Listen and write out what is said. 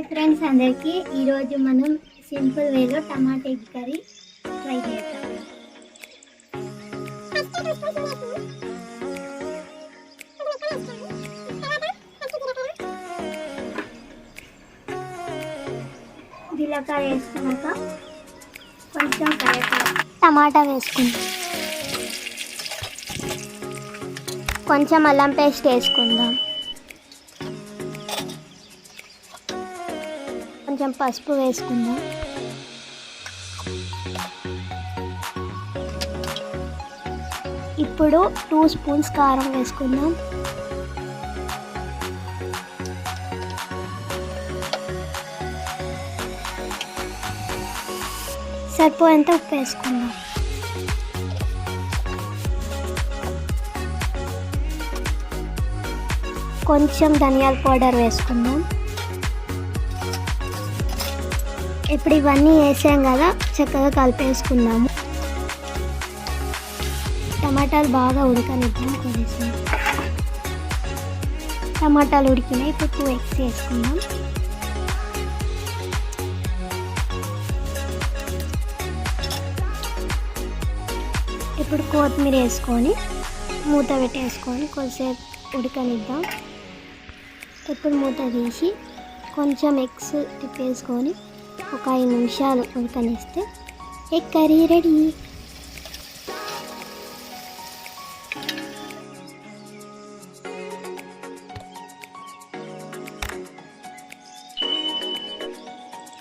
Hi friends అందరికీ. ఈరోజు మనం సింపుల్ వేలో టమాటా ఎగ్ కర్రీ ట్రై చేద్దాం. జీలకర్ర వేసుకున్నాక కొంచెం టమాటా వేసుకుందాం. కొంచెం అల్లం పేస్ట్ వేసుకుందాం. కొంచెం పసుపు వేసుకుందాం. ఇప్పుడు టూ స్పూన్స్ కారం వేసుకుందాం. సరిపోయేంత ఉప్పు వేసుకుందాం. కొంచెం ధనియాల పౌడర్ వేసుకుందాం. ఇప్పుడు ఇవన్నీ వేసాం కదా చక్కగా కలిపేసుకుందాము. టమాటాలు బాగా ఉడకనిద్దాం కొద్దిసేపు టమాటాలు ఉడికినాయి ఇప్పుడు టూ ఎగ్స్ వేసుకుందాం. ఇప్పుడు కొత్తిమీర వేసుకొని మూత పెట్టేసుకొని కొద్దిసేపు ఉడకనిద్దాం. ఇప్పుడు మూత తీసి కొంచెం ఎగ్స్ తిప్పేసుకొని ఒక ఐదు నిమిషాలు ఉడకనిస్తే ఎగ్ కర్రీ రెడీ?